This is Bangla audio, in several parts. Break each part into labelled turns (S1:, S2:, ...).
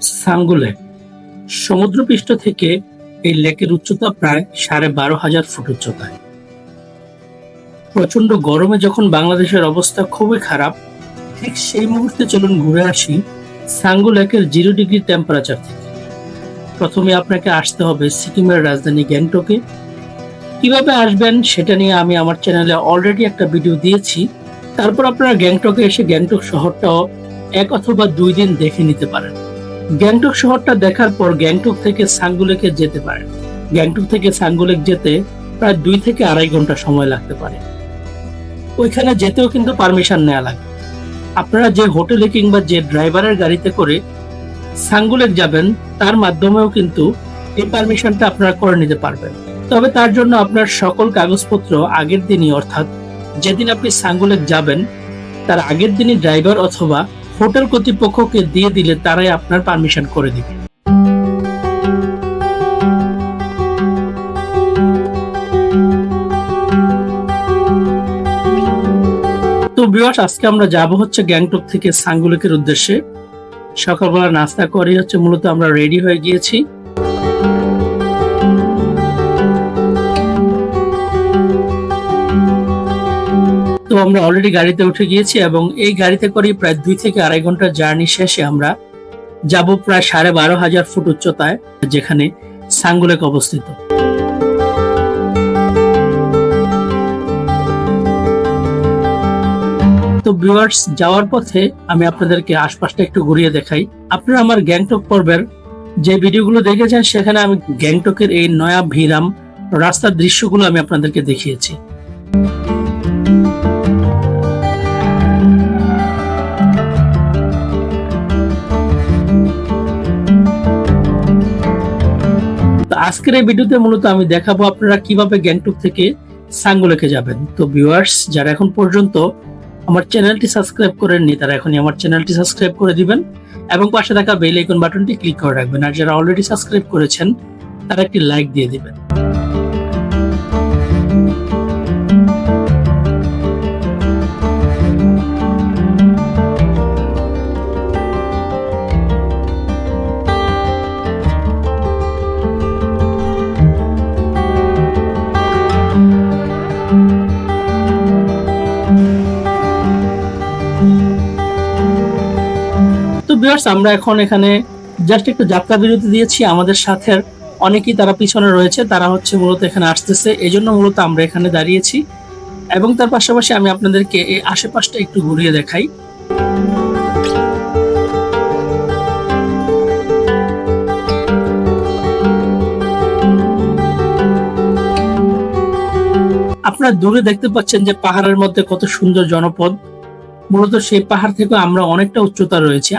S1: সাঙ্গু সমুদ্রপৃষ্ঠ থেকে এই লেকের উচ্চতা প্রায় সাড়ে বারো হাজার ফুট উচ্চতায়। প্রচণ্ড গরমে যখন বাংলাদেশের অবস্থা খুবই খারাপ, ঠিক সেই মুহূর্তে চলুন ঘুরে আসি সাঙ্গু লেকের জিরো ডিগ্রি টেম্পারেচার থেকে। প্রথমে আপনাকে আসতে হবে সিকিমের রাজধানী গ্যাংটকে। কীভাবে আসবেন সেটা নিয়ে আমি আমার চ্যানেলে অলরেডি একটা ভিডিও দিয়েছি। তারপর আপনারা গ্যাংটকে এসে গ্যাংটক শহরটাও এক অথবা দুই দিন দেখে নিতে পারেন। গ্যাংটক শহরটা দেখার পর গ্যাংটক থেকে সাঙ্গুলেকে যেতে পারেন গ্যাংটক থেকে সাঙ্গুলেক যেতে প্রায় দুই থেকে আড়াই ঘণ্টা সময় লাগতে পারে। ওইখানে যেতেও কিন্তু পারমিশন নেওয়া লাগে। আপনারা যে হোটেলে কিংবা যে ড্রাইভারের গাড়িতে করে সাঙ্গুলেক যাবেন, তার মাধ্যমেও কিন্তু এই পারমিশনটা আপনারা করে নিতে পারবেন। তবে তার জন্য আপনার সকল কাগজপত্র আগের দিনই, অর্থাৎ যেদিন আপনি সাঙ্গুলেক যাবেন, তার আগের দিনই ড্রাইভার অথবা হোটেল কর্তৃপক্ষকে দিয়ে দিলে তারাই আপনার পারমিশন করে দিবে। তো বিবাস আজকে আমরা যাব হচ্ছে গ্যাংটক থেকে সাংগুলিকের উদ্দেশ্যে। সকালবেলা নাস্তা করে হচ্ছে মূলত আমরা রেডি হয়ে গিয়েছি। তো আমরা অলরেডি গাড়িতে উঠে গিয়েছি এবং এই গাড়িতে করে প্রায় দুই থেকে আড়াই ঘণ্টার জার্নি শেষে আমরা যাব প্রায় সাড়ে বারো হাজার ফুট উচ্চতায়, যেখানে সাঙ্গুলেক অবস্থিত। তো ভিউয়ার্স যাওয়ার পথে আমি আপনাদেরকে আশপাশটা একটু ঘুরিয়ে দেখাই। আপনারা আমার গ্যাংটক পর্বের যে ভিডিওগুলো দেখেছেন, সেখানে আমি গ্যাংটকের এই নয়া ভিরাম রাস্তার দৃশ্যগুলো আমি আপনাদেরকে দেখিয়েছি। আজকের এই ভিডিওতে মূলত আমি দেখাবো আপনারা কীভাবে গ্যাংটক থেকে সাঙ্গুলেকে যাবেন। তো ভিউয়ার্স যারা এখন পর্যন্ত আমার চ্যানেলটি সাবস্ক্রাইব করেননি, তারা এখনই আমার চ্যানেলটি সাবস্ক্রাইব করে দিবেন এবং পাশে থাকা বেল আইকন বাটনটি ক্লিক করে রাখবেন। আর যারা অলরেডি সাবস্ক্রাইব করেছেন, তারা একটি লাইক দিয়ে দিবেন। তো বিয়ার্স আমরা এখন এখানে জাস্ট একটু যাত্রা বিরতি দিয়েছি। আমাদের সাথে অনেকেই তারা পিছনে রয়েছে, তারা হচ্ছে মূলত এখানে আসতেছে। এই জন্য মূলত আমরা এখানে দাঁড়িয়েছি এবং তার পাশাপাশি আমি আপনাদেরকে এই আশেপাশটা একটু ঘুরিয়ে দেখাই। আপনারা দূরে দেখতে পাচ্ছেন যে পাহাড়ের মধ্যে কত সুন্দর জনপদ। মূলত সেই পাহাড় থেকে আমরা অনেকটা উচ্চতা রয়েছে।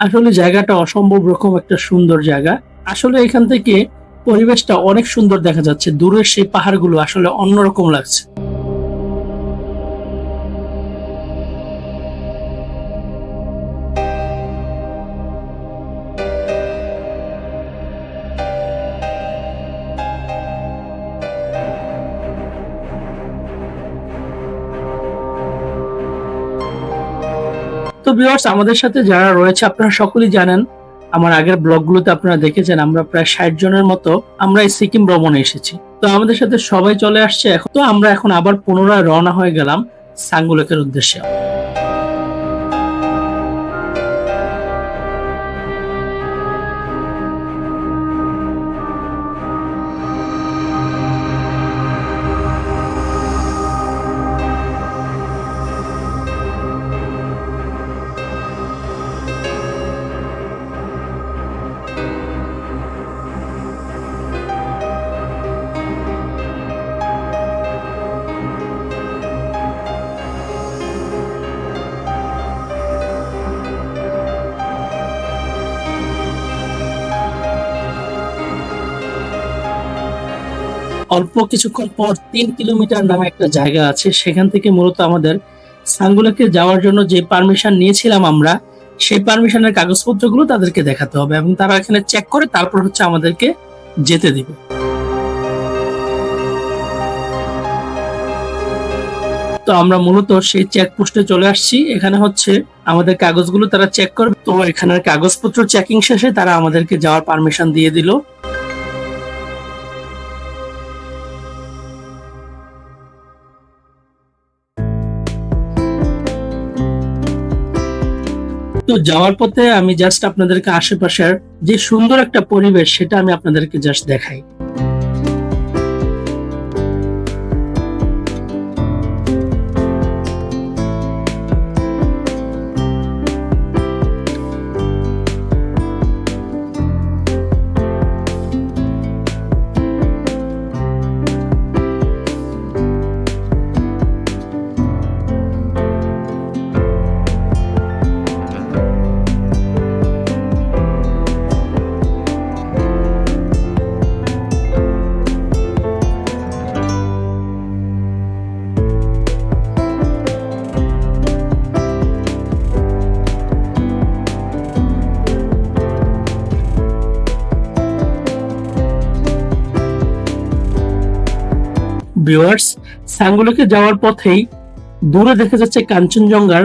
S1: আসলে জায়গাটা অসম্ভব রকম একটা সুন্দর জায়গা। আসলে এখান থেকে পরিবেশটা অনেক সুন্দর দেখা যাচ্ছে। দূরের সেই পাহাড়গুলো আসলে অন্যরকম লাগছে। তো ভিউয়ার্স আমাদের সাথে যারা রয়েছে, আপনারা সকলেই জানেন, আমার আগের ব্লগগুলোতে আপনারা দেখেছেন, আমরা প্রায় ষাট জনের মতো আমরা এই সিকিম ভ্রমণে এসেছি। তো আমাদের সাথে সবাই চলে আসছে এখন। তো আমরা এখন আবার পুনরায় রওনা হয়ে গেলাম সাঙ্গুলেকের উদ্দেশ্যে। অল্প কিছুক্ষণ পর তিন কিলোমিটার নামে একটা জায়গা আছে। সেখান থেকে মূলত আমাদের সাঙ্গুলাকে যাওয়ার জন্য যে পারমিশন নিয়েছিলাম আমরা, সেই পারমিশনের কাগজপত্রগুলো তাদেরকে দেখাতে হবে এবং তারা এখানে চেক করে তারপর হচ্ছে আমাদেরকে যেতে দিবে। তো আমরা মূলত সেই চেক পোস্টে চলে আসছি। এখানে হচ্ছে আমাদের কাগজগুলো তারা চেক করবে। তো এখানের কাগজপত্র চেকিং শেষে তারা আমাদেরকে যাওয়ার পারমিশন দিয়ে দিল। তো যাওয়ার পথে আমি জাস্ট আপনাদেরকে আশেপাশের যে সুন্দর একটা পরিবেশ, সেটা আমি আপনাদেরকে জাস্ট দেখাই। ভিউয়ার্স সাঙ্গুলোকে যাওয়ার পথেই দূরে দেখা যাচ্ছে কাঞ্চনজঙ্ঘার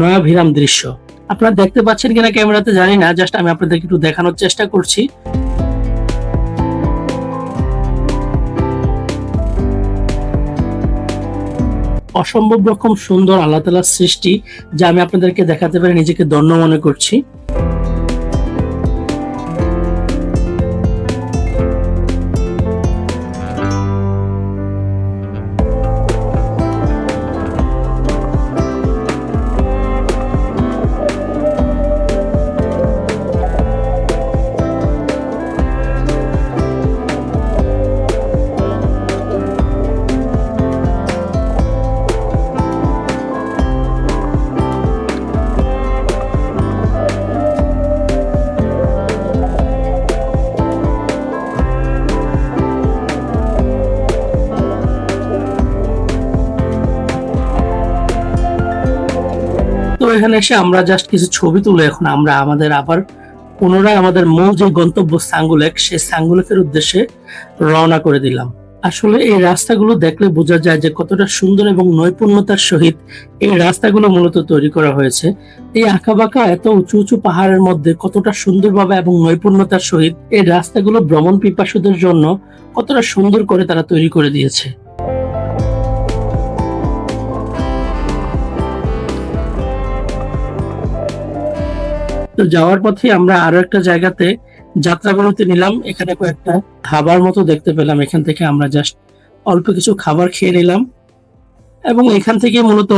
S1: নয়াভিরাম দৃশ্য। আপনারা দেখতে পাচ্ছেন কিনা ক্যামেরাতে জানি না, জাস্ট আমি আপনাদেরকে একটু দেখানোর চেষ্টা করছি। অসম্ভব রকম সুন্দর আল্লাহ তালার সৃষ্টি, যা আমি আপনাদেরকে দেখাতে পারি নিজেকে ধন্য মনে করছি। এখানে এসে আমরা জাস্ট কিছু ছবি তুলে এখন আমরা আমাদের আবার পুনরায় আমাদের মূল যে গন্তব্য সাঙ্গুলেক, সেই সাঙ্গুলেকের উদ্দেশ্যে রওনা করে দিলাম। আসলে এই রাস্তাগুলো দেখলে বোঝা যায় যে কতটা সুন্দর এবং নৈপুণ্যতার সহিত এই রাস্তাগুলো মূলত তৈরি করা হয়েছে। এই আঁকাবাঁকা এত উঁচু উঁচু পাহাড়ের মধ্যে কতটা সুন্দরভাবে এবং নৈপুণ্যতার সহিত এই রাস্তাগুলো ভ্রমণ পিপাসুদের জন্য কতটা সুন্দর করে তারা তৈরি করে দিয়েছে। তো যাওয়ার পথে আমরা আরও একটা জায়গাতে যাত্রা বিরতি নিলাম। এখানে কয়েকটা খাবার মতো দেখতে পেলাম। এখান থেকে আমরা জাস্ট অল্প কিছু খাবার খেয়ে নিলাম। এবং এখান থেকে মূলত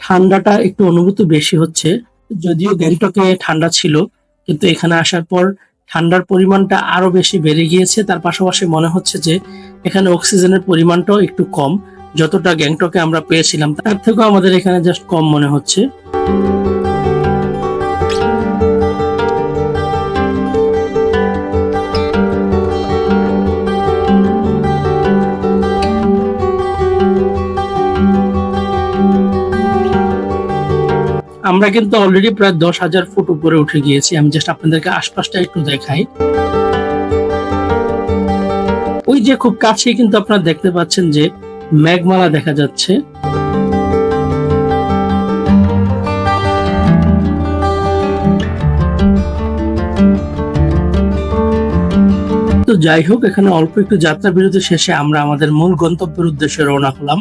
S1: ঠান্ডাটা একটু অনুভূতি বেশি হচ্ছে। যদিও গ্যাংটকে ঠান্ডা ছিল, কিন্তু এখানে আসার পর ঠান্ডার পরিমাণটা আরও বেশি বেড়ে গিয়েছে। তার পাশাপাশি মনে হচ্ছে যে এখানে অক্সিজেনের পরিমাণটাও একটু কম। যতটা গ্যাংটকে আমরা পেয়েছিলাম, তার থেকেও আমাদের এখানে জাস্ট কম মনে হচ্ছে। আমরা কিন্তু অলরেডি প্রায় দশ হাজার ফুট উপরে উঠে গিয়েছি। আমি জাস্ট আপনাদেরকে আশপাশটা একটু দেখাই। ওই যে খুব কাছেই কিন্তু আপনারা দেখতে পাচ্ছেন যে মেঘমালা দেখা যাচ্ছে। তো যাই হোক, এখানে অল্প একটু যাত্রা বিরতি শেষে আমরা আমাদের মূল গন্তব্যের উদ্দেশ্যে রওনা হলাম।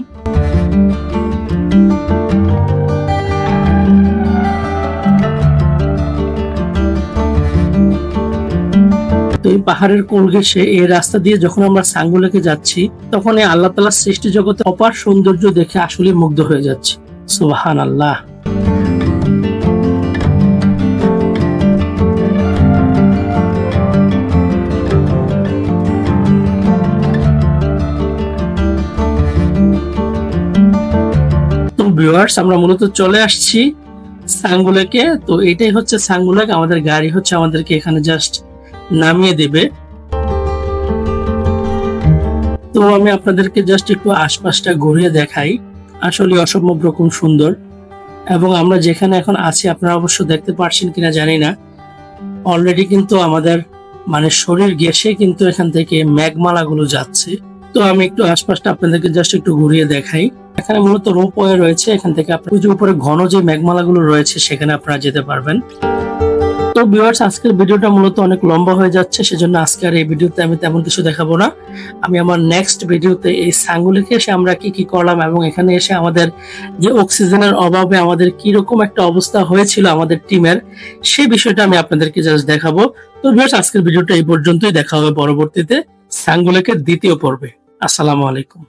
S1: এই পাহাড়ের কোল ঘেঁষে এই রাস্তা দিয়ে যখন আমরা সাঙ্গুলেকে যাচ্ছি, তখন এই আল্লাহ তালার সৃষ্টি জগতে অপার সৌন্দর্য দেখে আসলে মুগ্ধ হয়ে যাচ্ছে। সুবাহান আল্লাহ ভিউয়ার্স আমরা মূলত চলে আসছি সাঙ্গুলেকে। তো এটাই হচ্ছে সাঙ্গুলেক, আমাদের গাড়ি হচ্ছে আমাদেরকে এখানে জাস্ট নামিয়ে দেবে। তো আমি আপনাদেরকে জাস্ট একটু আশপাশটা ঘুরিয়ে দেখাই। আসলে অসম্ভব রকম সুন্দর। এবং আমরা যেখানে এখন আছি, আপনারা অবশ্য দেখতে পারছেন কিনা জানি না। অলরেডি কিন্তু আমাদের মানে শরীর গেসে কিন্তু এখান থেকে ম্যাগমালাগুলো যাচ্ছে। তো আমি একটু আশপাশটা আপনাদেরকে জাস্ট একটু ঘুরিয়ে দেখাই। এখানে মূলত রোপওয়ে রয়েছে। এখান থেকে আপনার উপরে ঘন যে ম্যাগমালাগুলো রয়েছে, সেখানে আপনারা যেতে পারবেন। তো ভিউয়ার্স আজকের ভিডিওটা মূলত অনেক লম্বা হয়ে যাচ্ছে, সেজন্য আজকে আর এই ভিডিওতে আমি তেমন কিছু দেখাবো না। আমি আমার নেক্সট ভিডিওতে এই সাঙ্গুলিকে এসে আমরা কি কি করলাম এবং এখানে এসে আমাদের যে অক্সিজেনের অভাবে আমাদের কি রকম একটা অবস্থা হয়েছিল আমাদের টিমের সেই বিষয়টা আমি আপনাদেরকে জাস্ট দেখাবো। তো ভিউয়ার্স আজকের ভিডিওটা এই পর্যন্তই। দেখা হবে পরবর্তীতে সাঙ্গুলেকের দ্বিতীয় পর্বে। আসসালামু আলাইকুম।